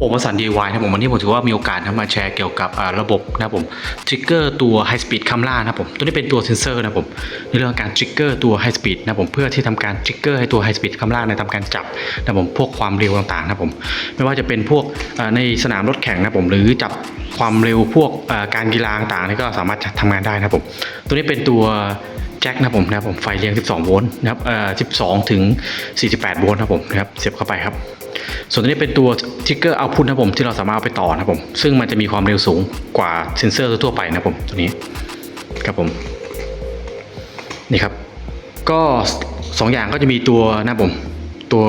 ผมวสัน DIY นะครับผมวันนี้ผมถือว่ามีโอกาสนะมาแชร์เกี่ยวกับระบบนะครับผมทริกเกอร์ตัว High Speed คัมล่านะครับผมตัวนี้เป็นตัวเซนเซอร์นะครับผมในเรื่องการทริกเกอร์ตัว High Speed นะครับผมเพื่อที่ทำการทริกเกอร์ให้ตัว High Speed คัมล่าในยทำการจับนะครับผมพวกความเร็วต่างๆนะครับผมไม่ว่าจะเป็นพวกในสนามรถแข่งนะครับผมหรือจับความเร็วพวกการกีฬาต่างๆนี่ก็สามารถทำงานได้นะครับผมตัวนี้เป็นตัว จ็คนะผมนะผมไฟเลี้ยง 12 โวลต์นะครับเอ่อ12 ถึง 48 โวลต์นะผมนะครับเสียบเข้าไปครับ ส่วนตัวนี้เป็นตัวทิกเกอร์เอาพุทนะผมที่เราสามารถเอาไปต่อนะผมซึ่งมันจะมีความเร็วสูงกว่าเซนเซอร์ทั่วไปนะผมตัวนี้ครับผมนี่ครับ ก็สองอย่างก็จะมีตัวนะผมตัว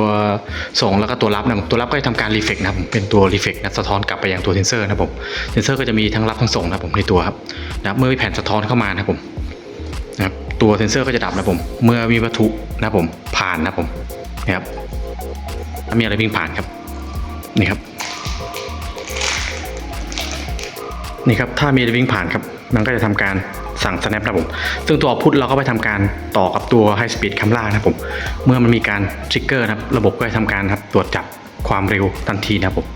ส่งแล้วก็ตัวรับนะตัวรับก็จะทำการรีเฟกนะผมเป็นตัวรีเฟกนะสะท้อนกลับไปยังตัวเซนเซอร์นะผมเซนเซอร์ก็จะมีทั้งรับทั้งส่งนะผมในตัวครับนะครับเมื่อมีแผ่นสะท้อนเข้ามานะครับผม ตัวเซนเซอร์ก็จะดับนะผม เมื่อมีวัตถุนะผมผ่านนะผมนะครับถ้ามีอะไรวิ่งผ่านครับนี่ครับนี่ครับถ้ามีอะไรวิ่งผ่านครับมันก็จะทำการสั่ง snap นะผม ซึ่งตัวพุทเราก็ไปทำการต่อกับตัว high speed camera นะผม เมื่อมันมีการ trigger นะครับ ระบบก็จะทำการครับตรวจจับความเร็วทันทีนะครับผม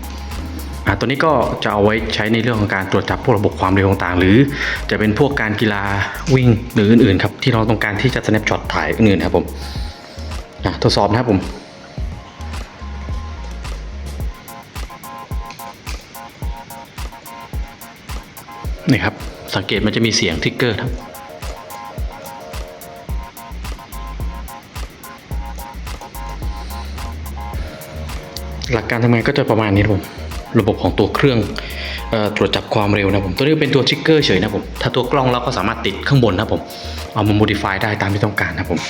ตัวนี้ก็จะเอาไว้ใช้ในเรื่องของการตรวจจับพวกระบบความเร็วต่างๆ หรือจะเป็นพวกการกีฬาวิ่งหรืออื่นๆครับที่เราต้องการที่จะ snapshot ถ่ายอื่นๆครับผมอะทดสอบนะครับผมนี่ครับสังเกตมันจะมีเสียงทิกเกอร์ครับหลักการทำงานก็จะประมาณนี้ครับผม ระบบของตัวเครื่องตรวจจับความเร็วนะผม ตัวนี้เป็นตัวทริกเกอร์เฉยนะผม ถ้าตัวกล้องเราก็สามารถติดข้างบนนะผม เอามา modify ได้ตามที่ต้องการนะผม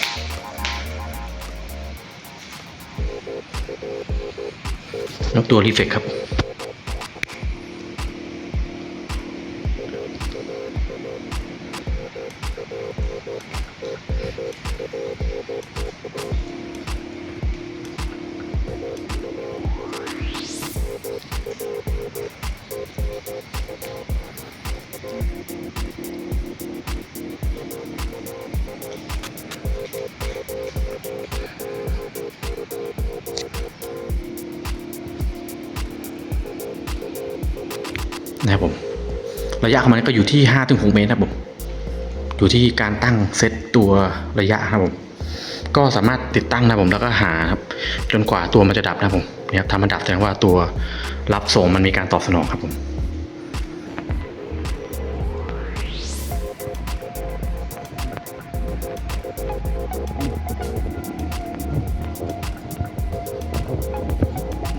แล้วตัว reflect ครับ นะครับผม ระยะของมันก็อยู่ที่5ถึง6เมตรนะครับผม อยู่ที่การตั้งเซตตัวระยะครับผม ก็สามารถติดตั้งนะผมแล้วก็หาครับจนกว่าตัวมันจะดับนะผมนี่ครับถ้ามันดับแสดงว่าตัวรับส่งมันมีการตอบสนองครับผม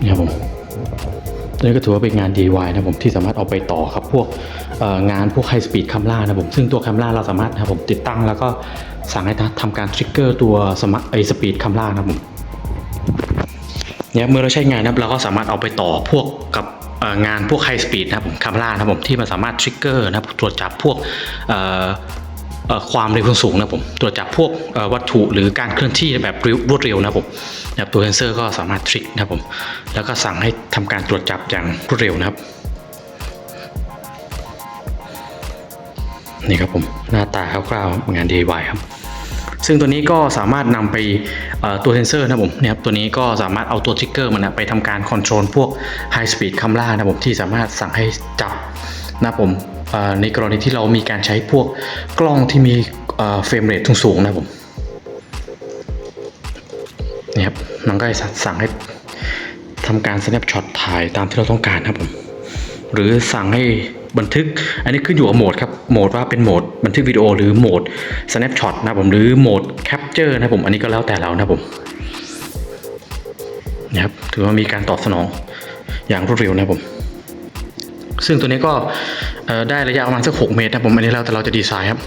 เนี่ยครับผม นี่ก็ถือว่าเป็นงาน DIY นะผมที่สามารถเอาไปต่อครับพวกงานพวก High Speed คัมล่านะผมซึ่งตัวคัมล่าเราสามารถนะผมติดตั้งแล้วก็สั่งให้ทำการทริกเกอร์ตัวสมาไอสปีดคัมล่านะผมเนี่ยเมื่อเราใช้งานนะเราก็สามารถเอาไปต่อพวกกับงานพวก High Speed นะผมคัมล่านะผมที่มันสามารถทริกเกอร์นะตรวจจับพวก ความเร็วสูงนะผมตรวจจับพวกวัตถุหรือการเคลื่อนที่แบบรวดเร็วนะผมนะครับตัวเซนเซอร์ก็สามารถทริกนะผมแล้วก็สั่งให้ทำการตรวจจับอย่างรวดเร็วนะครับนี่ครับผมหน้าตาคร่าวๆงาน DIY ครับ ซึ่งตัวนี้ก็สามารถนำไปตัวเซนเซอร์นะผมเนี่ยครับตัวนี้ก็สามารถเอาตัวทริกเกอร์มันนะไปทำการคอนโทรลพวก High Speed คัมล่านะผมที่สามารถสั่งให้จับนะผม ในกรณีที่เรามีการใช้พวกกล้องที่มีเฟรมเรทสูงๆนะผมนี่ครับมันก็สั่งให้ทำการ snapshot ถ่ายตามที่เราต้องการนะครับผมหรือสั่งให้บันทึก อันนี้ขึ้นอยู่กับโหมดครับ โหมดว่าเป็นโหมดบันทึกวิดีโอหรือโหมด snapshot นะผมหรือโหมด capture นะผมอันนี้ก็แล้วแต่เรานะผมนะครับถือว่ามีการตอบสนองอย่างรวดเร็วนะผม ซึ่งตัวนี้ก็ได้ระยะประมาณสัก 6 เมตรนะผมอันนี้แล้วแต่เราจะดีไซน์ครับ